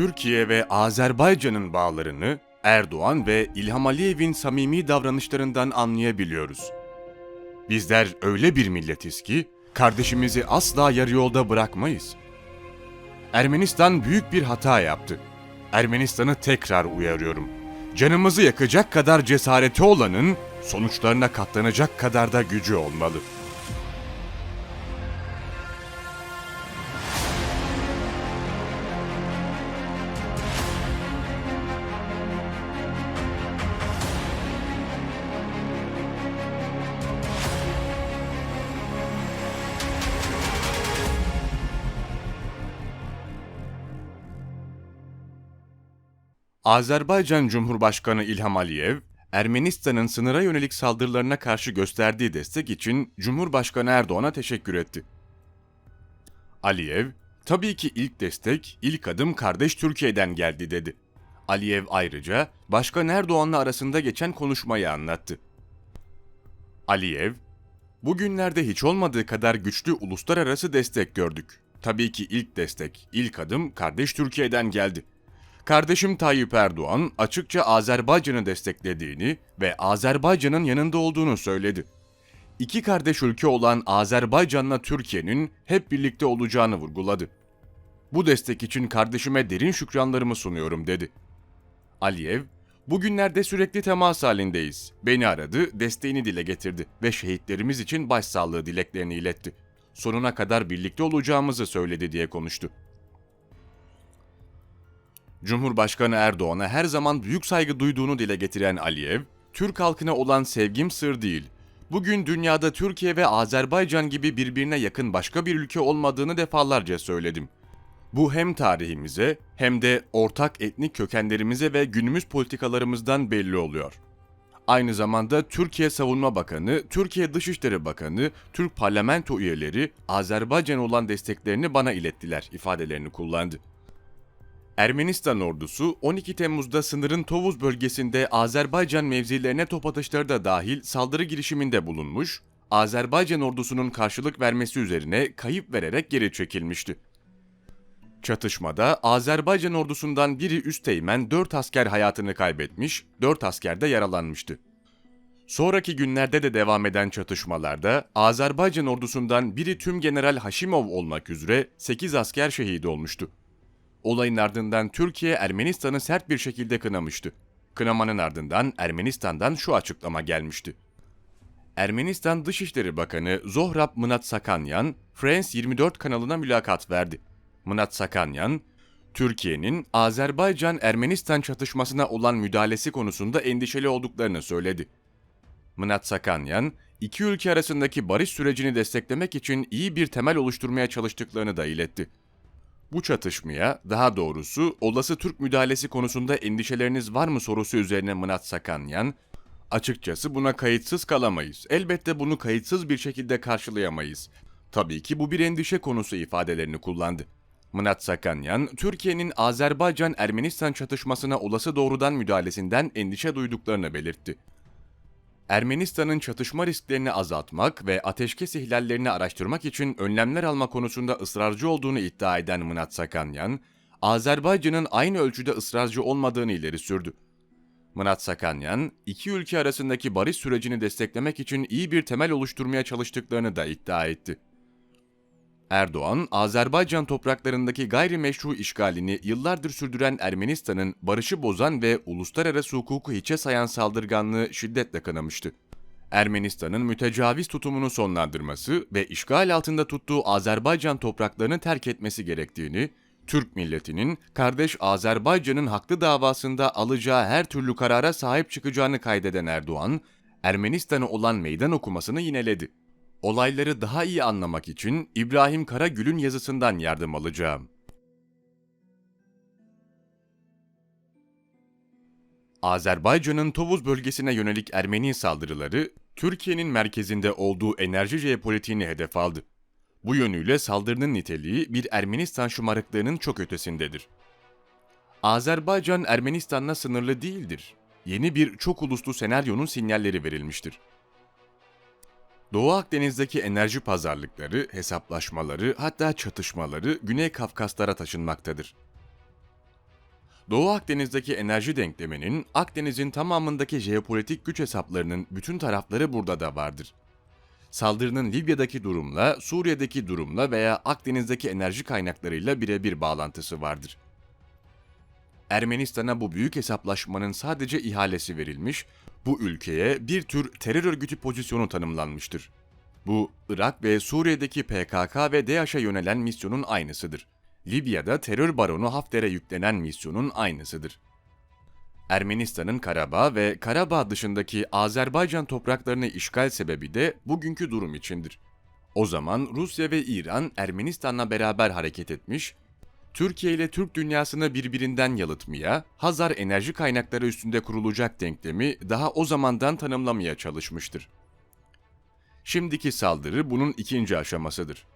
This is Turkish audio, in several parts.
Türkiye ve Azerbaycan'ın bağlarını Erdoğan ve İlham Aliyev'in samimi davranışlarından anlayabiliyoruz. Bizler öyle bir milletiz ki kardeşimizi asla yarı yolda bırakmayız. Ermenistan büyük bir hata yaptı. Ermenistan'ı tekrar uyarıyorum. Canımızı yakacak kadar cesareti olanın sonuçlarına katlanacak kadar da gücü olmalı. Azerbaycan Cumhurbaşkanı İlham Aliyev, Ermenistan'ın sınıra yönelik saldırılarına karşı gösterdiği destek için Cumhurbaşkanı Erdoğan'a teşekkür etti. Aliyev, tabii ki ilk destek, ilk adım kardeş Türkiye'den geldi dedi. Aliyev ayrıca Başkan Erdoğan'la arasında geçen konuşmayı anlattı. Aliyev, Bugünlerde hiç olmadığı kadar güçlü uluslararası destek gördük. Tabii ki ilk destek, ilk adım kardeş Türkiye'den geldi. Kardeşim Tayyip Erdoğan açıkça Azerbaycan'ı desteklediğini ve Azerbaycan'ın yanında olduğunu söyledi. İki kardeş ülke olan Azerbaycan'la Türkiye'nin hep birlikte olacağını vurguladı. Bu destek için kardeşime derin şükranlarımı sunuyorum dedi. Aliyev, bugünlerde sürekli temas halindeyiz. Beni aradı, desteğini dile getirdi ve şehitlerimiz için başsağlığı dileklerini iletti. Sonuna kadar birlikte olacağımızı söyledi diye konuştu. Cumhurbaşkanı Erdoğan'a her zaman büyük saygı duyduğunu dile getiren Aliyev, Türk halkına olan sevgim sır değil. Bugün dünyada Türkiye ve Azerbaycan gibi birbirine yakın başka bir ülke olmadığını defalarca söyledim. Bu hem tarihimize hem de ortak etnik kökenlerimize ve günümüz politikalarımızdan belli oluyor. Aynı zamanda Türkiye Savunma Bakanı, Türkiye Dışişleri Bakanı, Türk parlamento üyeleri Azerbaycan olan desteklerini bana ilettiler ifadelerini kullandı. Ermenistan ordusu 12 Temmuz'da sınırın Tovuz bölgesinde Azerbaycan mevzilerine top atışları da dahil saldırı girişiminde bulunmuş, Azerbaycan ordusunun karşılık vermesi üzerine kayıp vererek geri çekilmişti. Çatışmada Azerbaycan ordusundan biri üsteğmen 4 asker hayatını kaybetmiş, 4 asker de yaralanmıştı. Sonraki günlerde de devam eden çatışmalarda Azerbaycan ordusundan biri tüm General Haşimov olmak üzere 8 asker şehit olmuştu. Olayın ardından Türkiye Ermenistan'ı sert bir şekilde kınamıştı. Kınamanın ardından Ermenistan'dan şu açıklama gelmişti. Ermenistan Dışişleri Bakanı Zohrab Mınat Sakanyan, France 24 kanalına mülakat verdi. Mınat Sakanyan, Türkiye'nin Azerbaycan-Ermenistan çatışmasına olan müdahalesi konusunda endişeli olduklarını söyledi. Mınat Sakanyan, iki ülke arasındaki barış sürecini desteklemek için iyi bir temel oluşturmaya çalıştıklarını da iletti. Bu çatışmaya, daha doğrusu olası Türk müdahalesi konusunda endişeleriniz var mı sorusu üzerine Mınat Sakanyan, açıkçası buna kayıtsız kalamayız. Elbette bunu kayıtsız bir şekilde karşılayamayız. Tabii ki bu bir endişe konusu ifadelerini kullandı. Mınat Sakanyan, Türkiye'nin Azerbaycan-Ermenistan çatışmasına olası doğrudan müdahalesinden endişe duyduklarını belirtti. Ermenistan'ın çatışma risklerini azaltmak ve ateşkes ihlallerini araştırmak için önlemler alma konusunda ısrarcı olduğunu iddia eden Mınat Sakanyan, Azerbaycan'ın aynı ölçüde ısrarcı olmadığını ileri sürdü. Mınat Sakanyan, iki ülke arasındaki barış sürecini desteklemek için iyi bir temel oluşturmaya çalıştıklarını da iddia etti. Erdoğan, Azerbaycan topraklarındaki gayrimeşru işgalini yıllardır sürdüren Ermenistan'ın barışı bozan ve uluslararası hukuku hiçe sayan saldırganlığı şiddetle kınamıştı. Ermenistan'ın mütecaviz tutumunu sonlandırması ve işgal altında tuttuğu Azerbaycan topraklarını terk etmesi gerektiğini, Türk milletinin kardeş Azerbaycan'ın haklı davasında alacağı her türlü karara sahip çıkacağını kaydeden Erdoğan, Ermenistan'a olan meydan okumasını yineledi. Olayları daha iyi anlamak için İbrahim Karagül'ün yazısından yardım alacağım. Azerbaycan'ın Tovuz bölgesine yönelik Ermeni saldırıları, Türkiye'nin merkezinde olduğu enerji jeopolitiğini hedef aldı. Bu yönüyle saldırının niteliği bir Ermenistan şımarıklığının çok ötesindedir. Azerbaycan Ermenistan'la sınırlı değildir. Yeni bir çok uluslu senaryonun sinyalleri verilmiştir. Doğu Akdeniz'deki enerji pazarlıkları, hesaplaşmaları hatta çatışmaları Güney Kafkaslara taşınmaktadır. Doğu Akdeniz'deki enerji denkleminin Akdeniz'in tamamındaki jeopolitik güç hesaplarının bütün tarafları burada da vardır. Saldırının Libya'daki durumla, Suriye'deki durumla veya Akdeniz'deki enerji kaynaklarıyla birebir bağlantısı vardır. Ermenistan'a bu büyük hesaplaşmanın sadece ihalesi verilmiş, bu ülkeye bir tür terör örgütü pozisyonu tanımlanmıştır. Bu, Irak ve Suriye'deki PKK ve DAEŞ'e yönelen misyonun aynısıdır. Libya'da terör baronu Hafter'e yüklenen misyonun aynısıdır. Ermenistan'ın Karabağ ve Karabağ dışındaki Azerbaycan topraklarını işgal sebebi de bugünkü durum içindir. O zaman Rusya ve İran Ermenistan'la beraber hareket etmiş, Türkiye ile Türk dünyasını birbirinden yalıtmaya, Hazar enerji kaynakları üstünde kurulacak denklemi daha o zamandan tanımlamaya çalışmıştır. Şimdiki saldırı bunun ikinci aşamasıdır.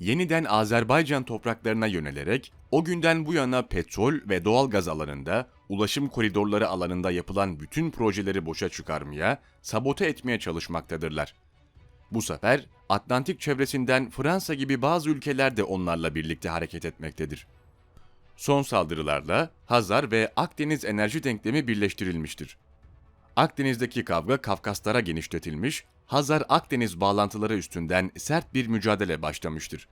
Yeniden Azerbaycan topraklarına yönelerek o günden bu yana petrol ve doğal gaz alanında, ulaşım koridorları alanında yapılan bütün projeleri boşa çıkarmaya, sabote etmeye çalışmaktadırlar. Bu sefer Atlantik çevresinden Fransa gibi bazı ülkeler de onlarla birlikte hareket etmektedir. Son saldırılarla Hazar ve Akdeniz enerji denklemi birleştirilmiştir. Akdeniz'deki kavga Kafkaslara genişletilmiş, Hazar-Akdeniz bağlantıları üstünden sert bir mücadele başlamıştır.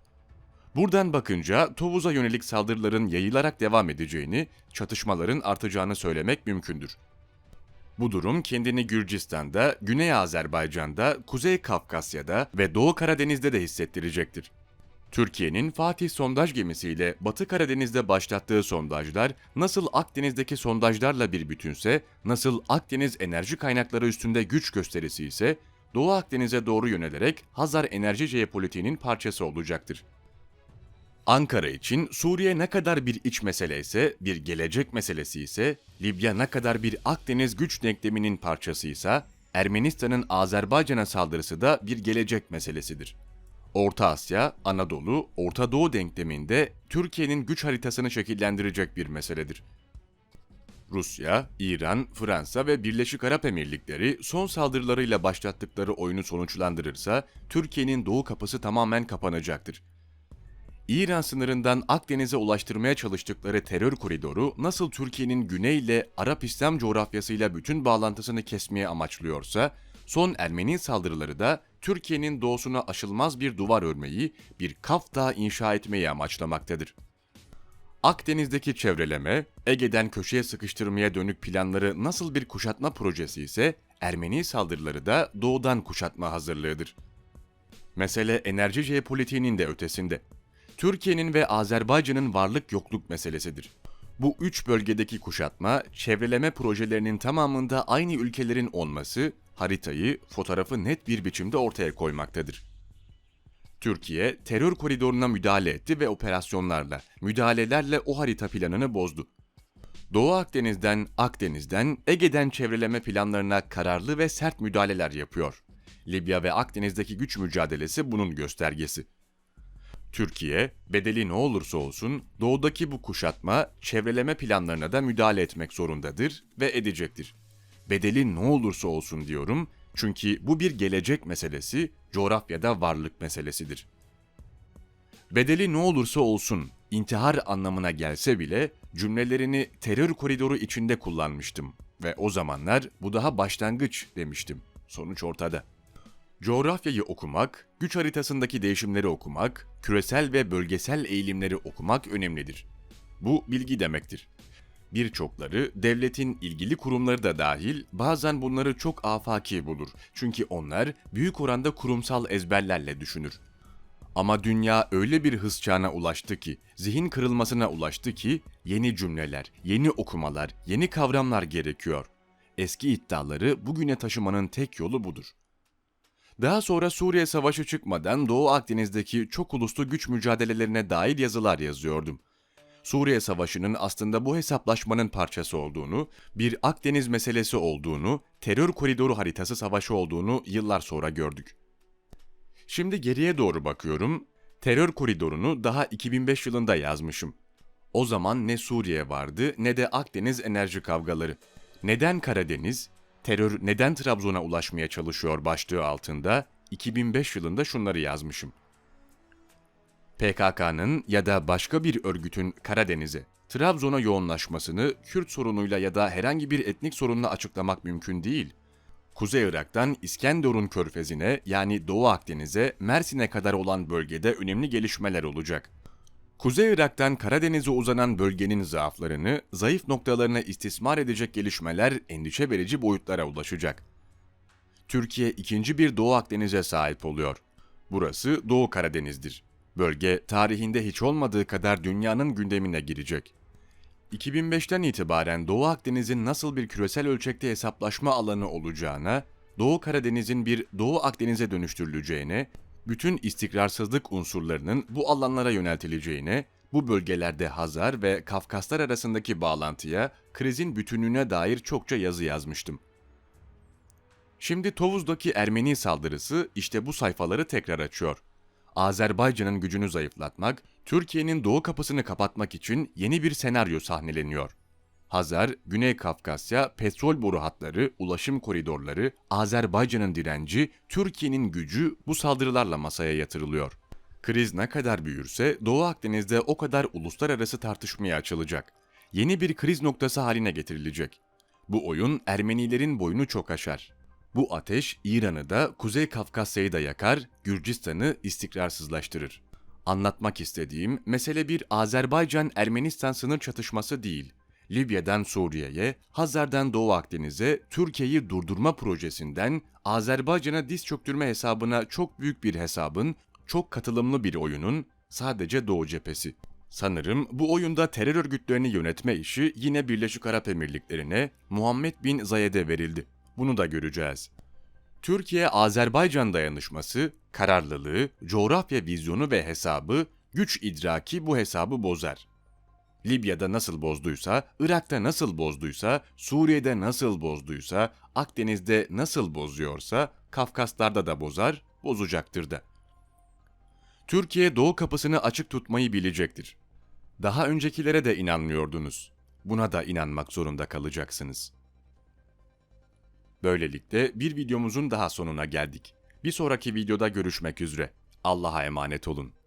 Buradan bakınca Tovuz'a yönelik saldırıların yayılarak devam edeceğini, çatışmaların artacağını söylemek mümkündür. Bu durum kendini Gürcistan'da, Güney Azerbaycan'da, Kuzey Kafkasya'da ve Doğu Karadeniz'de de hissettirecektir. Türkiye'nin Fatih sondaj gemisiyle Batı Karadeniz'de başlattığı sondajlar nasıl Akdeniz'deki sondajlarla bir bütünse, nasıl Akdeniz enerji kaynakları üstünde güç gösterisi ise Doğu Akdeniz'e doğru yönelerek Hazar enerji jeopolitiğinin parçası olacaktır. Ankara için Suriye ne kadar bir iç mesele ise, bir gelecek meselesi ise, Libya ne kadar bir Akdeniz güç denkleminin parçasıysa, Ermenistan'ın Azerbaycan'a saldırısı da bir gelecek meselesidir. Orta Asya, Anadolu, Orta Doğu denkleminde Türkiye'nin güç haritasını şekillendirecek bir meseledir. Rusya, İran, Fransa ve Birleşik Arap Emirlikleri son saldırılarıyla başlattıkları oyunu sonuçlandırırsa Türkiye'nin doğu kapısı tamamen kapanacaktır. İran sınırından Akdeniz'e ulaştırmaya çalıştıkları terör koridoru nasıl Türkiye'nin güney ile Arap İslam coğrafyasıyla bütün bağlantısını kesmeye amaçlıyorsa, son Ermeni saldırıları da Türkiye'nin doğusuna aşılmaz bir duvar örmeyi, bir kaf dağı inşa etmeyi amaçlamaktadır. Akdeniz'deki çevreleme, Ege'den köşeye sıkıştırmaya dönük planları nasıl bir kuşatma projesi ise Ermeni saldırıları da doğudan kuşatma hazırlığıdır. Mesele enerji jeopolitiğinin de ötesinde. Türkiye'nin ve Azerbaycan'ın varlık yokluk meselesidir. Bu üç bölgedeki kuşatma, çevreleme projelerinin tamamında aynı ülkelerin olması, haritayı, fotoğrafı net bir biçimde ortaya koymaktadır. Türkiye, terör koridoruna müdahale etti ve operasyonlarla, müdahalelerle o harita planını bozdu. Doğu Akdeniz'den, Akdeniz'den, Ege'den çevreleme planlarına kararlı ve sert müdahaleler yapıyor. Libya ve Akdeniz'deki güç mücadelesi bunun göstergesi. Türkiye, bedeli ne olursa olsun doğudaki bu kuşatma, çevreleme planlarına da müdahale etmek zorundadır ve edecektir. Bedeli ne olursa olsun diyorum çünkü bu bir gelecek meselesi, coğrafyada varlık meselesidir. Bedeli ne olursa olsun intihar anlamına gelse bile cümlelerini terör koridoru içinde kullanmıştım ve o zamanlar bu daha başlangıç demiştim. Sonuç ortada. Coğrafyayı okumak, güç haritasındaki değişimleri okumak, küresel ve bölgesel eğilimleri okumak önemlidir. Bu bilgi demektir. Birçokları devletin ilgili kurumları da dahil bazen bunları çok afaki bulur. Çünkü onlar büyük oranda kurumsal ezberlerle düşünür. Ama dünya öyle bir hız çağına ulaştı ki, zihin kırılmasına ulaştı ki yeni cümleler, yeni okumalar, yeni kavramlar gerekiyor. Eski iddiaları bugüne taşımanın tek yolu budur. Daha sonra Suriye Savaşı çıkmadan Doğu Akdeniz'deki çok uluslu güç mücadelelerine dair yazılar yazıyordum. Suriye Savaşı'nın aslında bu hesaplaşmanın parçası olduğunu, bir Akdeniz meselesi olduğunu, terör koridoru haritası savaşı olduğunu yıllar sonra gördük. Şimdi geriye doğru bakıyorum, terör koridorunu daha 2005 yılında yazmışım. O zaman ne Suriye vardı ne de Akdeniz enerji kavgaları. Neden Karadeniz, terör neden Trabzon'a ulaşmaya çalışıyor başlığı altında 2005 yılında şunları yazmışım. PKK'nın ya da başka bir örgütün Karadeniz'e, Trabzon'a yoğunlaşmasını Kürt sorunuyla ya da herhangi bir etnik sorunla açıklamak mümkün değil. Kuzey Irak'tan İskenderun körfezine yani Doğu Akdeniz'e, Mersin'e kadar olan bölgede önemli gelişmeler olacak. Kuzey Irak'tan Karadeniz'e uzanan bölgenin zaaflarını, zayıf noktalarını istismar edecek gelişmeler endişe verici boyutlara ulaşacak. Türkiye ikinci bir Doğu Akdeniz'e sahip oluyor. Burası Doğu Karadeniz'dir. Bölge tarihinde hiç olmadığı kadar dünyanın gündemine girecek. 2005'ten itibaren Doğu Akdeniz'in nasıl bir küresel ölçekte hesaplaşma alanı olacağına, Doğu Karadeniz'in bir Doğu Akdeniz'e dönüştürüleceğine, bütün istikrarsızlık unsurlarının bu alanlara yöneltileceğine, bu bölgelerde Hazar ve Kafkaslar arasındaki bağlantıya, krizin bütünlüğüne dair çokça yazı yazmıştım. Şimdi Tovuz'daki Ermeni saldırısı işte bu sayfaları tekrar açıyor. Azerbaycan'ın gücünü zayıflatmak, Türkiye'nin doğu kapısını kapatmak için yeni bir senaryo sahneleniyor. Hazar, Güney Kafkasya, petrol boru hatları, ulaşım koridorları, Azerbaycan'ın direnci, Türkiye'nin gücü bu saldırılarla masaya yatırılıyor. Kriz ne kadar büyürse Doğu Akdeniz'de o kadar uluslararası tartışmaya açılacak. Yeni bir kriz noktası haline getirilecek. Bu oyun Ermenilerin boyunu çok aşar. Bu ateş İran'ı da Kuzey Kafkasya'yı da yakar, Gürcistan'ı istikrarsızlaştırır. Anlatmak istediğim mesele bir Azerbaycan-Ermenistan sınır çatışması değil. Libya'dan Suriye'ye, Hazar'dan Doğu Akdeniz'e, Türkiye'yi durdurma projesinden Azerbaycan'a diz çöktürme hesabına çok büyük bir hesabın, çok katılımlı bir oyunun sadece Doğu cephesi. Sanırım bu oyunda terör örgütlerini yönetme işi yine Birleşik Arap Emirlikleri'ne Muhammed bin Zayed'e verildi. Bunu da göreceğiz. Türkiye-Azerbaycan dayanışması, kararlılığı, coğrafya vizyonu ve hesabı, güç idraki bu hesabı bozar. Libya'da nasıl bozduysa, Irak'ta nasıl bozduysa, Suriye'de nasıl bozduysa, Akdeniz'de nasıl bozuyorsa, Kafkaslar'da da bozar, bozacaktır da. Türkiye doğu kapısını açık tutmayı bilecektir. Daha öncekilere de inanmıyordunuz. Buna da inanmak zorunda kalacaksınız. Böylelikle bir videomuzun daha sonuna geldik. Bir sonraki videoda görüşmek üzere. Allah'a emanet olun.